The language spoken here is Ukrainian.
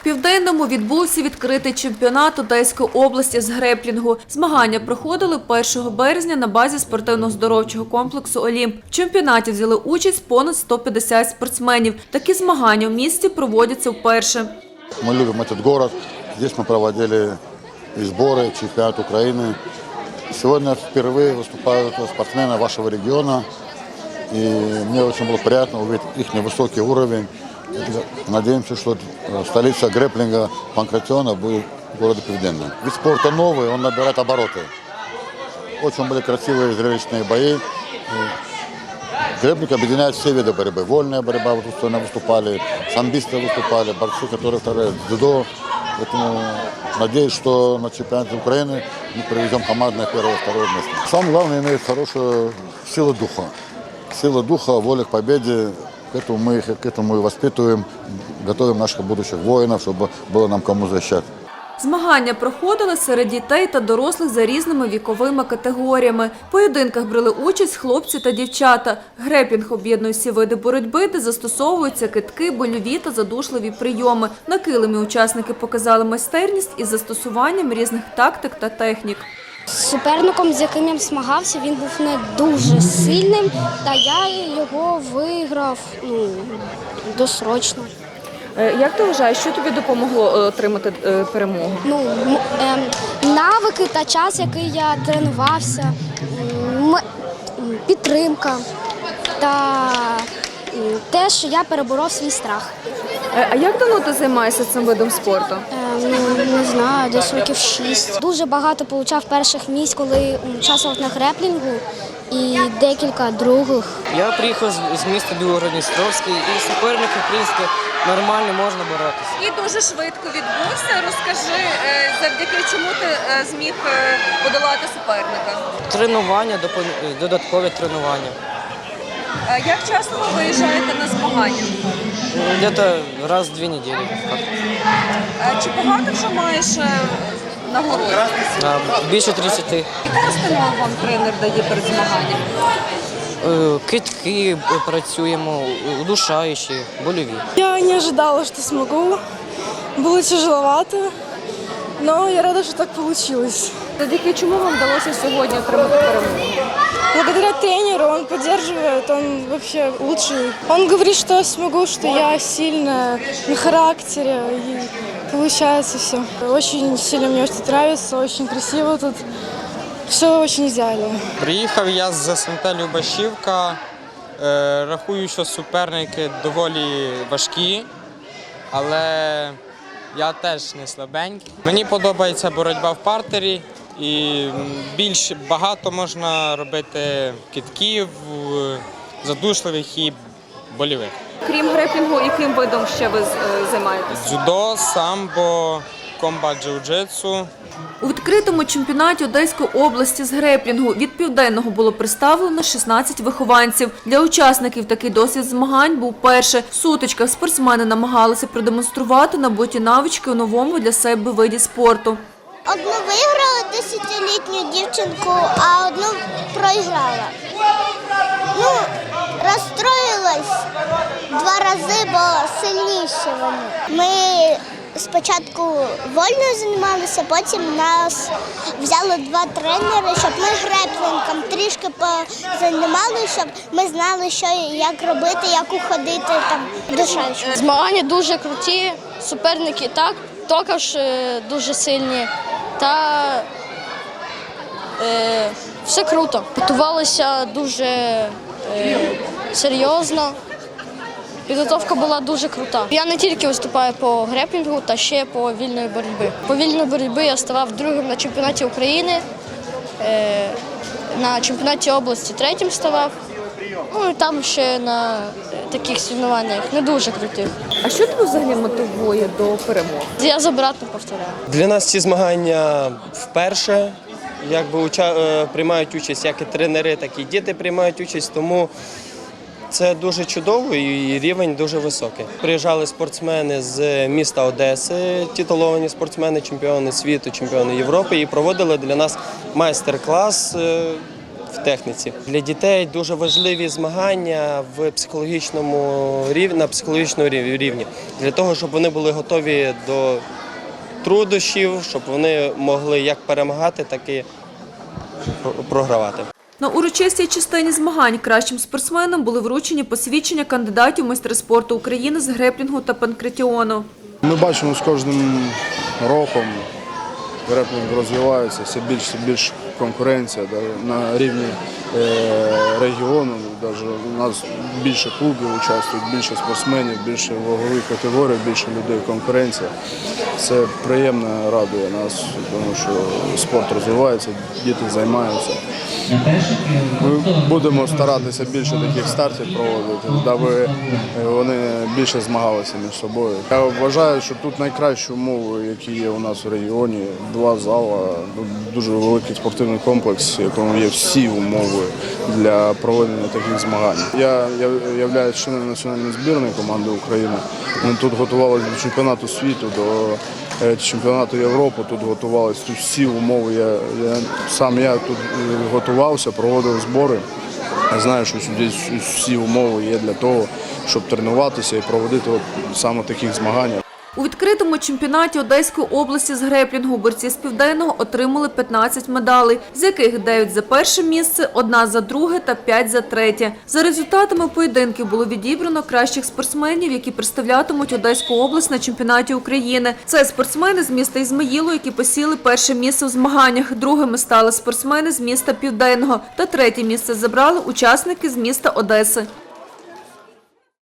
В Південному відбувся відкритий чемпіонат Одеської області з греплінгу. Змагання проходили 1 березня на базі спортивно-здоровчого комплексу «Олімп». В чемпіонаті взяли участь понад 150 спортсменів. Такі змагання в місті проводяться вперше. Мы любим этот город. Здесь мы проводили и сборы, чемпионат Украины. Сегодня впервые выступают спортсмены вашего региона. И мне очень было приятно увидеть их невысокий уровень. Надеемся, что э, столица грэплинга Панкратиона будет города Пивденный. Вид спорта новый, он набирает обороты. Очень были красивые зрелищные бои. Грэплинг объединяет все виды борьбы. Вольная борьба, вот сегодня выступали, самбисты выступали, борцы, которые вторые, дзюдо. Поэтому надеюсь, что на чемпионате Украины мы привезем командное первое второе место. Самое главное, имеет хорошую силу духа. Сила духа, воля к победе. К этому мы их к этому и воспитываем, готовим наших будущих воинов, чтобы было нам кому защищать. Змагання проходили серед дітей та дорослих за різними віковими категоріями. В поєдинках брали участь хлопці та дівчата. Грепінг об'єднує всі види боротьби, де застосовуються китки, больові та задушливі прийоми. На килимі учасники показали майстерність із застосуванням різних тактик та технік. Суперником, з яким я змагався, він був не дуже сильним, та я його виграв ну, досрочно. Е, Як ти вважаєш, що тобі допомогло е, отримати перемогу? Ну, ем, навики та час, який я тренувався, підтримка та те, що я переборов свій страх. Е, А як давно ти займаєшся цим видом спорту? Е, Ну, не знаю, десь років шість. Дуже багато получав перших місць, коли участвував на греплінгу і декілька других. Я приїхав з- міста Білгородністровський і суперники, в принципі, нормально можна боротися. І дуже швидко відбувся. Розкажи, е, завдяки чому ти е, зміг подолати суперника? Тренування, додаткові тренування. Як часто ви виїжджаєте на змагання? Где-то раз в дві неділі. Чи багато вже маєш нагород? Більше 30. Яку настанову вам тренер дає перед змаганням? Е, Китки е, працюємо, удушаючі, больові. Я не ожидала, что смогу. Было тяжеловато, но я рада, что так получилось. Завдяки чому вам вдалося сьогодні отримати перемогу? Благодаря тренеру он поддерживает, он вообще лучший. Он говорит, что я смогу, что я сильная на характере, и получается все. Очень сильно мне тут нравится, очень красиво тут. Все очень идеально. Приїхав я з СМТ Любашівка. Е, Рахую, що суперники доволі важкі, але я теж не слабенький. Мені подобається боротьба в партері і більш багато можна робити китків, е, задушливих і больових. Крім греплінгу, яким видом ще ви займаєтесь? Дзюдо, самбо, комбат джиу-джитсу. У відкритому чемпіонаті Одеської області з греплінгу від південного було представлено 16 вихованців. Для учасників такий досвід змагань був перше. В сутичках спортсмени намагалися продемонструвати набуті навички у новому для себе виді спорту. Одну виграла десятилітню дівчинку, а одну проіграла. Ну, розстроїлась два рази, бо сильніші вони. Ми спочатку вольно займалися, потім нас взяли два тренери, щоб ми греплінком трішки позаймали, щоб ми знали, що як робити, як уходити там душаючи. Змагання дуже круті, суперники так, також е, дуже сильні. Та е, все круто. Готувалися дуже е, серйозно. Підготовка була дуже крута. Я не тільки виступаю по греплінгу, та ще по вільної боротьби. По вільної боротьби я ставав другим на чемпіонаті України, е, на чемпіонаті області третім ставав. Ну і там ще на е, таких соревнованнях не дуже крутих. А що тебе взагалі мотивує до перемоги? Я забратно повторяю. Для нас ці змагання вперше. Якби уча... е, приймають участь як і тренери, так і діти приймають участь, тому це дуже чудово і рівень дуже високий. Приїжджали спортсмени з міста Одеси, титуловані спортсмени, чемпіони світу, чемпіони Європи, і проводили для нас майстер-клас. В техніці. Для дітей дуже важливі змагання в психологічному рівні на психологічному рів- рівні для того, щоб вони були готові до труднощів, щоб вони могли як перемагати, так і програвати. На урочистій частині змагань кращим спортсменам були вручені посвідчення кандидатів майстри спорту України з греплінгу та панкратіону. Ми бачимо з кожним роком реплінг розвивається, все більше все більше конкуренція на рівні е, регіону. Даже у нас більше клубів участвують, більше спортсменів, більше вагових категорій, більше людей конкуренція. Це приємно радує нас, тому що спорт розвивається, діти займаються. Ми будемо старатися більше таких стартів проводити, даби е, вони більше змагалися між собою. Я вважаю, що тут найкращі умови, які є у нас в регіоні. Два зала, дуже великий спортивний комплекс, в якому є всі умови для проведення таких змагань. Я являюсь членом національної збірної команди України. Ми тут готувалися до чемпіонату світу, до е, чемпіонату Європи. Тут готувалися тут всі умови. Я, я сам я тут е, готувався, проводив збори. Я знаю, що сюди всі умови є для того, щоб тренуватися і проводити от саме таких змагань. У відкритому чемпіонаті Одеської області з греплінгу борці з Південного отримали 15 медалей, з яких 9 за перше місце, одна за друге та 5 за третє. За результатами поєдинків було відібрано кращих спортсменів, які представлятимуть Одеську область на чемпіонаті України. Це спортсмени з міста Ізмаїлу, які посіли перше місце в змаганнях. Другими стали спортсмени з міста Південного. Та третє місце забрали учасники з міста Одеси.